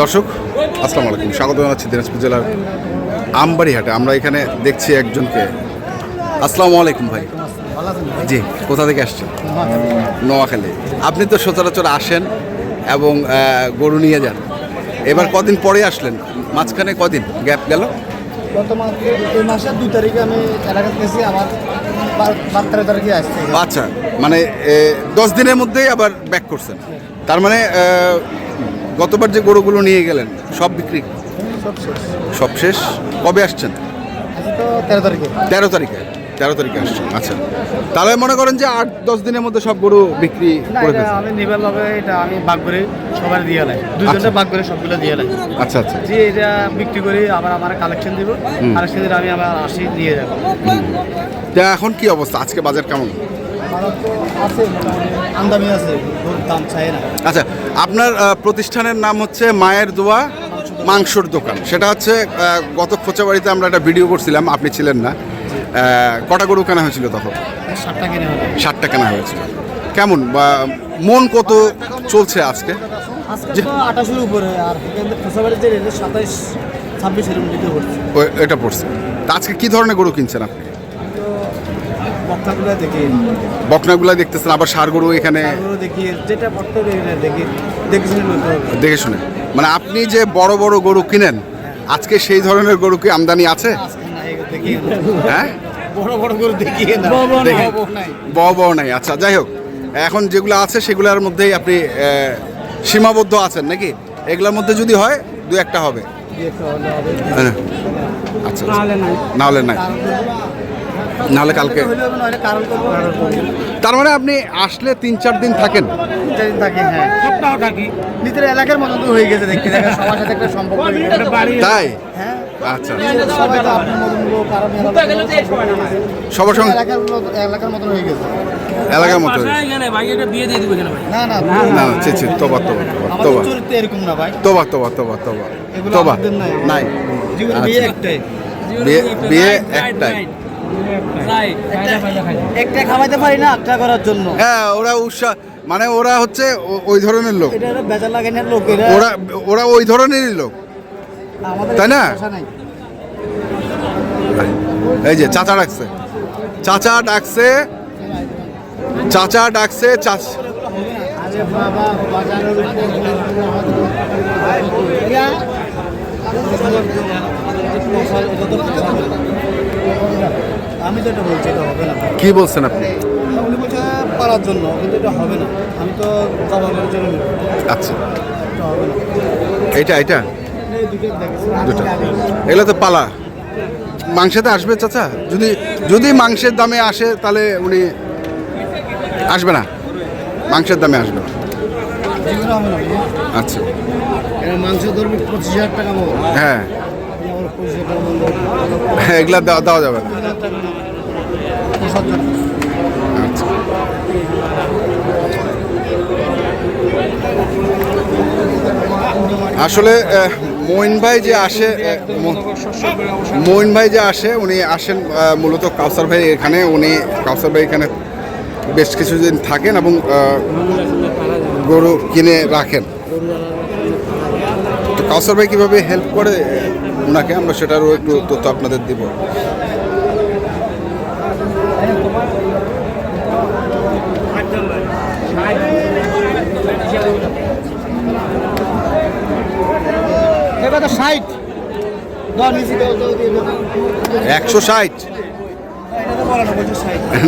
দর্শক আসসালামু আলাইকুম। স্বাগত জানাচ্ছি দিনাজপুর জেলার আমবাড়ি হাটে আমরা এখানে দেখছি একজনকে। আসসালামু আলাইকুম ভাই। জি কোথা থেকে আসছেন? নোয়াখালী। আপনি তো সচরাচর আসেন এবং গরু নিয়ে যান। এবার কদিন পরে আসলেন? মাঝখানে কদিন গ্যাপ গেল? আচ্ছা মানে দশ দিনের মধ্যেই আবার ব্যাক করছেন। তার মানে গতবার যে গরুগুলো নিয়ে গেলেন সব বিক্রি? সব শেষ। কবে আসছেন? তো তেরো তারিখে। তেরো তারিখে? তেরো তারিখে আসছেন আচ্ছা। তাহলে মনে করেন যে আট দশ দিনের মধ্যে সব গরু বিক্রি করে আমি নিবার লগে এটা আমি বাগ করে সবার দিয়ে লাই দুজনে আচ্ছা। বাগ করে সবগুলো দিয়ে লাই আচ্ছা আচ্ছা। যে এটা বিক্রি করে আবার আমার কালেকশন দিব। কালেকশন দিলে আমি আবার আসি নিয়ে যাব। তা এখন কি অবস্থা? আজকে বাজার কেমন? আমার তো আছে মোটামুটি আমদামি আছে গরুর দাম চাই না। আচ্ছা আপনার প্রতিষ্ঠানের নাম হচ্ছে মায়ের দোয়া মাংসর দোকান। সেটা হচ্ছে গত খোঁচাবাড়িতে আমরা একটা ভিডিও করছিলাম আপনি ছিলেন না। কটা গরু কেনা হয়েছিল তখন? ষাটটা কিনে কেনা হয়েছিল। কেমন বা মন কত চলছে আজকে? আজকে তো আঠাশের উপরে আর সাতাইশ ছাব্বিশ এটা পড়ছে। তা আজকে কি ধরনের গরু কিনছেন আপনি? দেখি বকনাগুলা দেখতেছেন আবার সার গরু এখানে দেখি যেটা শুনে দেখে শুনে। মানে আপনি যে বড় বড় গরু কিনেন আজকে সেই ধরনের গরু কি আমদানি আছে? হ্যাঁ? বড় বড় করে দেখি বড় নাই। বড় বড় নাই। আচ্ছা যাই হোক। এখন যেগুলো আছে সেগুলোর মধ্যেই আপনি সীমাবদ্ধ আছেন নাকি? এগুলোর মধ্যে যদি হয় দু একটা হবে। হ্যাঁ। আচ্ছা নাহলে না হলে নাই। নাহলে কালকে। তার মানে আপনি আসলে তিন চার দিন থাকেন? দিন থাকি হ্যাঁ। নিজের এলাকার মতো তো হয়ে গেছে দেখতে দেখা সবার সাথে একটা সম্পর্ক তাই? হ্যাঁ। আচ্ছা। নিজের সবাই তো আপনার মতন লোক কারও সবার সঙ্গে এলাকার মতো হয়ে গেছে। এলাকার মতো না না না না ছি ছি তোবা তোবা তোবা আমাদের তোবা। চরিত্র এরকম না ভাই। তোবা তোবা তোবা তোবা। তোবা। নাই। নাই। জীবনে। বিয়ে একটাই। বিয়ে- বিয়ে একটাই। একটা খাওয়াইতে পারি না একটা করার জন্য। হ্যাঁ ওরা উৎসাহ মানে ওরা হচ্ছে ওই ধরনের লোক। ওরা ওরা ওই ধরনেরই লোক। তাই না? এই যে চাচা ডাকছে। চাচা ডাকছে। চাচা ডাকছে চাচ আরে বাবা বাজারের আমি তো এটা বলছি এটা হবে না। কি বলছেন আপনি? উনি বলছে পারার জন্য কিন্তু এটা হবে না। আমি তো জন্য নিব। আচ্ছা। এটা হবে না। এই দুটো এগুলো তো পালা। মাংসেতে আসবে চাচা? যদি যদি মাংসের দামে আসে তাহলে উনি আসবে না? মাংসের দামে আসবে। না। আচ্ছা। মাংস ধরবি পঁচিশ হাজার টাকা হ্যাঁ। এগুলা দেওয়া যাবে না। আচ্ছা। আসলে মঈন ভাই যে আসে আহ, ম- মঈন ভাই যে আসে উনি আসেন মূলত কাউসার ভাই এখানে। উনি কাউসার ভাই এখানে বেশ কিছুদিন থাকেন এবং গরু কিনে রাখেন। কাউসার ভাই কীভাবে হেল্প করে ওনাকে আমরা সেটারও একটু তথ্য আপনাদের দিব। একশো ষাট?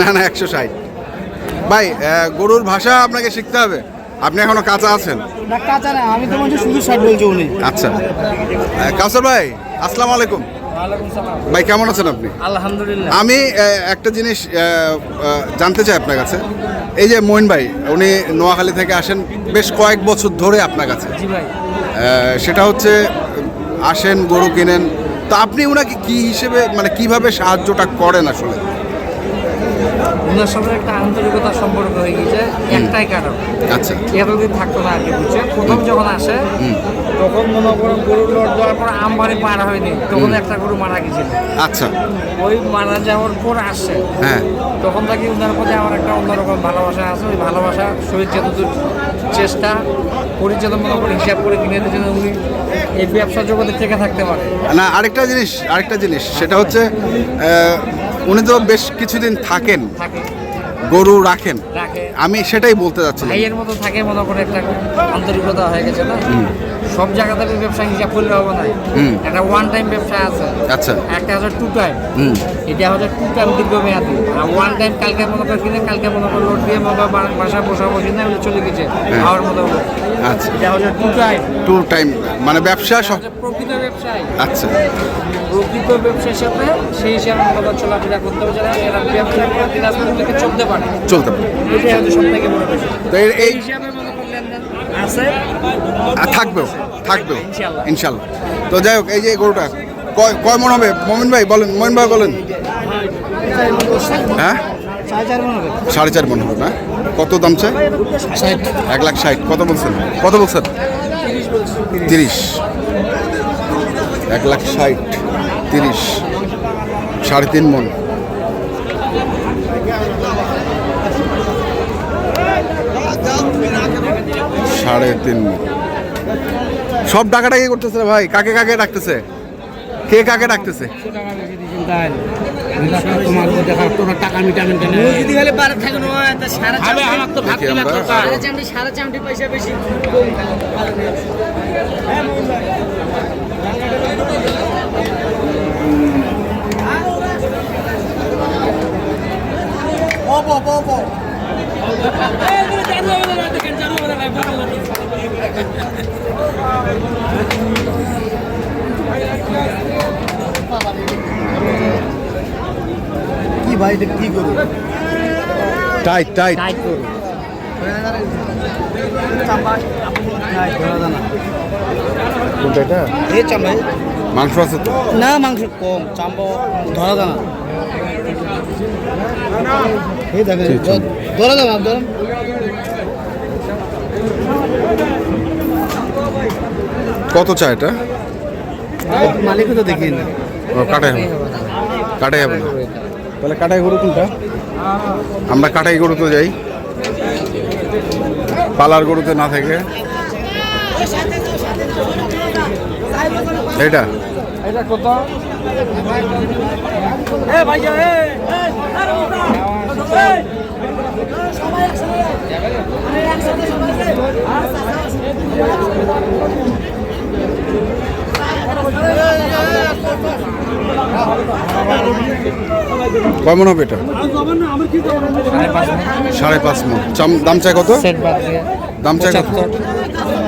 না না একশো ষাট। ভাই গরুর ভাষা আপনাকে শিখতে হবে। আপনি এখনও কাঁচা আছেন? না কাঁচা না আমি তো বলছি শুধু ষাট বলছি উনি। আচ্ছা। কাউসার ভাই আসসালামু আলাইকুম। ভাই কেমন আছেন আপনি? আলহামদুলিল্লাহ। আমি একটা জিনিস জানতে চাই আপনার কাছে। এই যে মইন ভাই উনি নোয়াখালী থেকে আসেন বেশ কয়েক বছর ধরে আপনার কাছে। জি ভাই। আহ, সেটা হচ্ছে আসেন গরু কেনেন। তো আপনি ওনাকে কি হিসেবে মানে কীভাবে সাহায্যটা করেন আসলে? ওনার সাথে একটা আন্তরিকতা সম্পর্ক হয়ে গেছে একটাই কারণ। আচ্ছা। এতদিন থাকতো না আর কি বুঝছে প্রথম যখন আসে তখন মনে করেন গরু লড় দেওয়ার পর আমবাড়ি পার হয়নি। তখন একটা গরু মারা গেছিল আচ্ছা। ওই মারা যাওয়ার পর আসছে হ্যাঁ। তখন থেকে ওনার প্রতি আমার একটা অন্যরকম ভালোবাসা আছে। ওই ভালোবাসা শরীর যতদূর চেষ্টা পরিচালনা মনে করে হিসাব করে কিনে দিতে যেন উনি এই ব্যবসা জগতে থেকে থাকতে পারে। না আরেকটা জিনিস আরেকটা জিনিস। সেটা হচ্ছে উনি তো বেশ কিছুদিন থাকেন গরু রাখেন। আমি সেটাই বলতে যাচ্ছি ভাইয়ের মতো থাকে মনে করে একটা আন্তরিকতা হয়ে গেছে না? সব জায়গাতে ব্যবসা হিসাব করলে হবে না। একটা ওয়ান টাইম ব্যবসা আছে। আচ্ছা। একটা হচ্ছে টু টাইম হুম। এটা হচ্ছে টু টাইম দীর্ঘমেয়াদী। আর ওয়ান টাইম কালকে মনে করে কিনে কালকে মনে করে লোড দিয়ে বাবা বাসা বসা বসে না চলে গেছে। খাওয়ার মতো আচ্ছা। এটা হচ্ছে টু টাইম টু টাইম মানে ব্যবসা সব প্রকৃত ব্যবসায়। আচ্ছা। প্রকৃত ব্যবসার সাথে সেই হিসাবে মনে চলাফেরা করতে হবে যারা এরা ব্যবসা করে দিনাজপুর থেকে চলতে পারে। চলতে পারে। এটাই হচ্ছে সব থেকে বড় বিষয়। তো এই হিসাবে মনে আছে? আর থাকবেও থাকবেও ইনশাল্লাহ। তো যাই হোক এই যে গরুটা কয় কয় মন হবে? মমিন ভাই বলেন মমিন ভাই বলেন। হ্যাঁ? সাড়ে চার সাড়ে চার মন হবে না? কত দাম চাই? এক লাখ ষাট। কত বলছেন? কত বলছেন? তিরিশ। এক লাখ ষাট তিরিশ। সাড়ে তিন মন। সাড়ে তিন। সব সব ডাকাডাকি করতেছে ভাই। কাকে কাকে ডাকতেছে? কে কাকে ডাকতেছে? সারা পয়সা বেশি কি ভাই এটা কি করব? টাইট টাইট টাইট চামড়া মাংস আছে তো? না মাংস কম চাম্বা ধরা দানা। ধরা দানা ধরা। কত চা এটা? মালিকও তো দেখি না কাটাই হবে। কাটাই হবে না। তাহলে কাটাই গরু কোনটা? আমরা কাটাই গরুতে যাই। পালার গরুতে না থেকে। এটা এটা কত কেমন হবে এটা? সাড়ে পাঁচ মন। চাম- দাম চাই কত? সেট দাম চাই কত?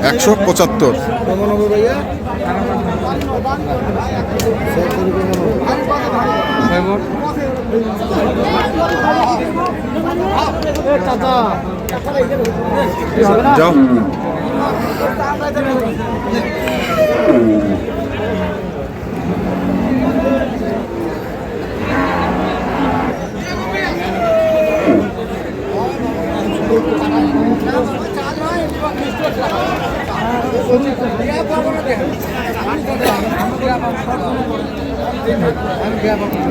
একশো পঁচাত্তর। যাও।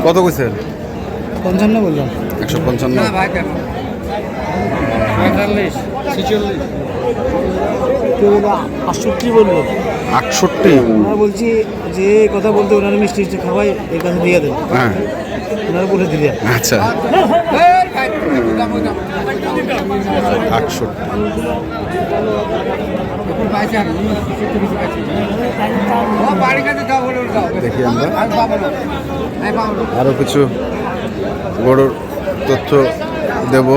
কত কইছেন? পঞ্চান্ন বললাম। একশো পঞ্চান্ন। পঁয়তাল্লিশ ছেচল্লিশ। কেউ বলল? আটষট্টি বলল। আটষট্টি? আমরা বলছি যে কথা বলতে ওনারা মিষ্টি মিষ্টি খাওয়াই এই কথা দিয়ে দেন। হ্যাঁ। ওনারা বলে দিলে। আচ্ছা। আটষট্টি। দেখি আমরা। আরও কিছু গরুর তথ্য দেব।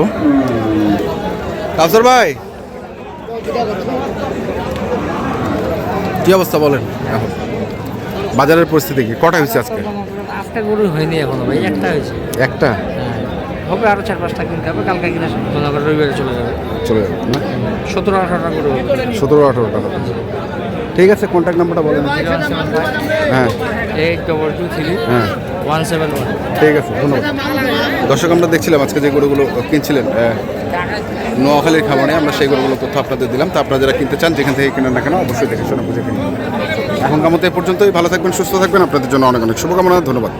কাউসার ভাই কি অবস্থা বলেন? এখন। বাজারের পরিস্থিতি কি? কটা হয়েছে আজকে? আজকে গরু হয়নি এখনও ভাই একটা হয়েছে। একটা? হবে আরও চার পাঁচটা কিনতে হবে কালকে কিনে মনে করে রবিবারে চলে যাবে। চলে যাবে না? সতেরো আঠারোটা গরু সতেরো আঠারোটা হবে। ঠিক আছে কন্ট্যাক্ট নাম্বারটা বলেন। হ্যাঁ। এইট ডবল টু থ্রি হ্যাঁ। ঠিক আছে, ধন্যবাদ। দর্শক, আমরা দেখছিলাম আজকে যে গরুগুলো কিনছিলেন নোয়াখালীর খামারে, আমরা সেই গরুগুলো তথ্য আপনাদের দিলাম। তা আপনারা যারা কিনতে চান, যেখান থেকে কিনেন না কেন, অবশ্যই দেখে শোনা বুঝে কিনবেন এখনকার মতো এ পর্যন্তই, ভালো থাকবেন, সুস্থ থাকবেন। আপনাদের জন্য অনেক অনেক শুভকামনা, ধন্যবাদ।